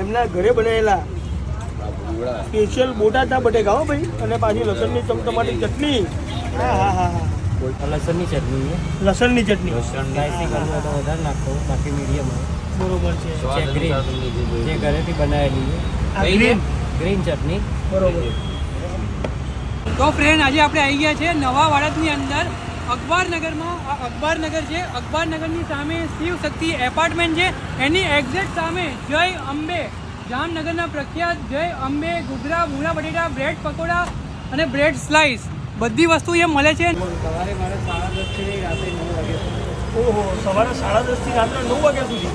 એમના ઘરે બનાવેલા સ્પેશિયલ બોટાદના બટેકા હો ભાઈ. અને પાછી લસણની ચમચમાટી ચટણી. હા હા હા હા. લસણની ચટણી લસણની ચટણી. સ્પાઈસી કરવું તો વધારે નાખો બાકી મીડિયમ બરોબર છે. છે ગ્રીન જે ઘરેથી બનાવેલી છે. Green green. ચટણી. બરોબર. તો ફ્રેન્ડ આજે આપણે આવી ગયા છે નવા વાડદની અંદર. અખબારનગરમાં આ અખબારનગર છે અખબારનગરની સામે શિવ શક્તિ એપાર્ટમેન્ટ છે એની એક્ઝેક્ટ સામે જય અંબે જામનગરના પ્રખ્યાત જય અંબે ઘૂઘરા ભૂંગળા બટેટા બ્રેડ પકોડા અને બ્રેડ સ્લાઇસ બધી વસ્તુ અહીંયા મળે છે. સવારે મારે સાડા દસ રાત્રે નવ વાગે ઓહો સવારે સાડા દસ રાત્રે નવ વાગ્યા સુધી?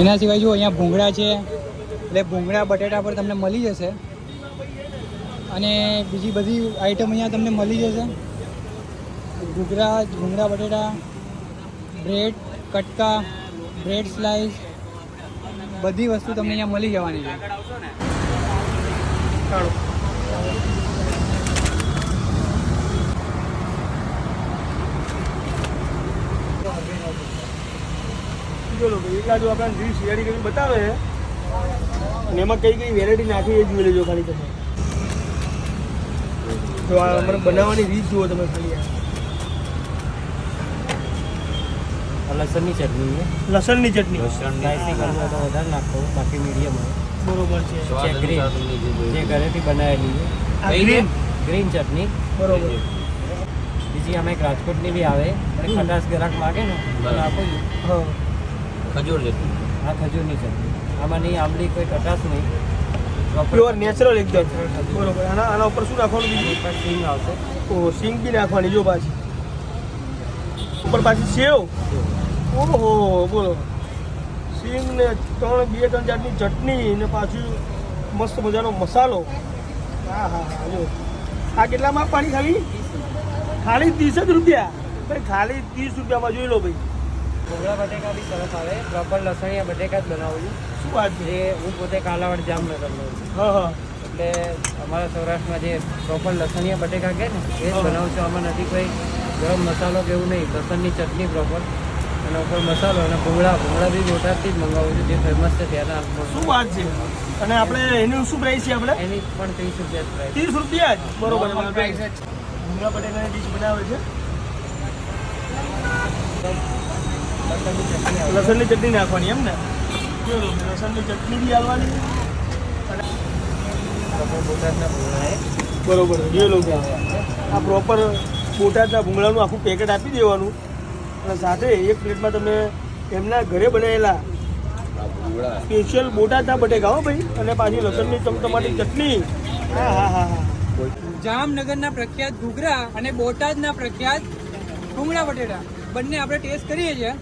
એના સિવાય જો અહીંયા ભૂંગળા છે એટલે ભૂંગળા બટેટા પર તમને મળી જશે. અને બીજી બધી આઈટમ અહીંયા તમને મળી જશે. ઘૂઘરા ભૂંગળા બટેટા બ્રેડ કટકા બ્રેડ સ્લાઇસ બધી વસ્તુ તમને અહીંયા મળી જવાની છે. એક બાજુ આપણે રીલ શિયાળી બતાવે અને એમાં કઈ કઈ વેરાયટી નાખી એ જોઈ લેજો ખાલી તમે. તો આ અમારે બનાવવાની રીત જુઓ તમે ખાલી લસણની ચટણી લસણની ચટણી. સ્પાઈસી કરવું તો વધારે નાખો બાકી મીડિયમ હોય. બરોબર છે. છે ગ્રીન જે ઘરેથી બનાવેલી છે. Green green chutney. બરોબર. બીજી અમે એક રાજકોટની બી આવે. પણ ખટાશ ગ્રાહક માગે ને આપો. ખજૂર ચટણી આ ખજૂરની ચટણી. આમાં નહીં આંબલી કોઈ ખટાશ નહીં. પ્યોર નેચરલ એકદમ. બરોબર. આના આના ઉપર શું નાખવાનું બીજું? સિંગ આવશે. ઓહો સિંગ બી નાખવાની જો પાછી. ઉપર પાછી સેવ. ઓહો બોલો. સિંગ ને ત્રણ બે ત્રણ જાતની ચટણી ને પાછું મસ્ત મજાનો મસાલો. હા હા હા જો. આ કેટલામાં પાણી ખાલી? ખાલી ત્રીસ જ રૂપિયા. ભાઈ ખાલી ત્રીસ રૂપિયામાં જોઈ લો ભાઈ. ભૂંગળા બટેકા બી સરસ આવે. પ્રોપર લસણિયા બટેકા જ બનાવું છું. શું વાત છે? જે હું પોતે કાલાવાડ જામનગરનો છું. હા હા. એટલે અમારા સૌરાષ્ટ્રમાં જે પ્રોપર લસણીયા બટેકા કે ને એ જ બનાવું છું. આમાં નથી કોઈ ગરમ મસાલો કે એવું નહીં. લસણની ચટણી પ્રોપર અને ઉપર મસાલો અને ભૂંગળા. ભૂંગળા બી બોટાદથી જ મંગાવું છું. જે ફેમસ છે ત્યાંના શું વાત છે? અને આપણે એનું શું પ્રાઇસ છે આપણે? એની પણ ત્રીસ રૂપિયા પ્રાઇસ ત્રીસ રૂપિયા જ? બરોબર જ. ભૂંગળા બટેકાની ડીશ બનાવે છે? લસણની ચટણી નાખવાની એમ ને? જો લસણની ચટણી બી આવવાની બરોબર લો આ પ્રોપર બોટાદના ભૂંગળાનું આખું પેકેટ આપી દેવાનું. અને સાથે એક પ્લેટમાં તમે એમના ઘરે બનાવેલા સ્પેશિયલ બોટાદના બટેકા હો ભાઈ, અને પાછી લસણની ચમચમાટી ચટણી. જામનગરના પ્રખ્યાત ઘૂઘરા અને બોટાદના પ્રખ્યાત ભૂંગળા બટેટા. બંને આપણે ટેસ્ટ કરીએ છીએ.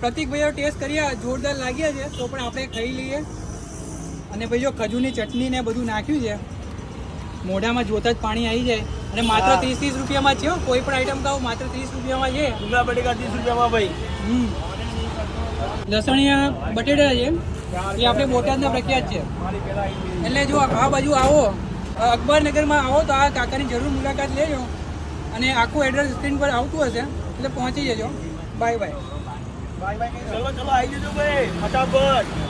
પ્રતિકભાઈઓ ટેસ્ટ કર્યા જોરદાર લાગ્યા છે તો પણ આપણે ખાઈ લઈએ. અને ભાઈ જો ખજૂરની ચટણી ને બધું નાખ્યું છે. મોઢામાં જોતા જ પાણી આવી જાય. અને માત્ર ત્રીસ ત્રીસ રૂપિયામાં છે કોઈ પણ આઈટમ ખાવ માત્ર ત્રીસ રૂપિયામાં છે. ભૂંગળા બટેકા ત્રીસ રૂપિયામાં ભાઈ. લસણિયા બટેટા છે. એ આપણે બોટાદના પ્રખ્યાત છે. એટલે જો આ બાજુ આવો અકબરનગરમાં આવો તો આ કાકાની જરૂર મુલાકાત લેજો. અને આખું એડ્રેસ સ્ક્રીન પર આવતું હશે એટલે પહોંચી જજો. બાય બાય ચલો ચલો આવી જજો ભાઈ ફટાફટ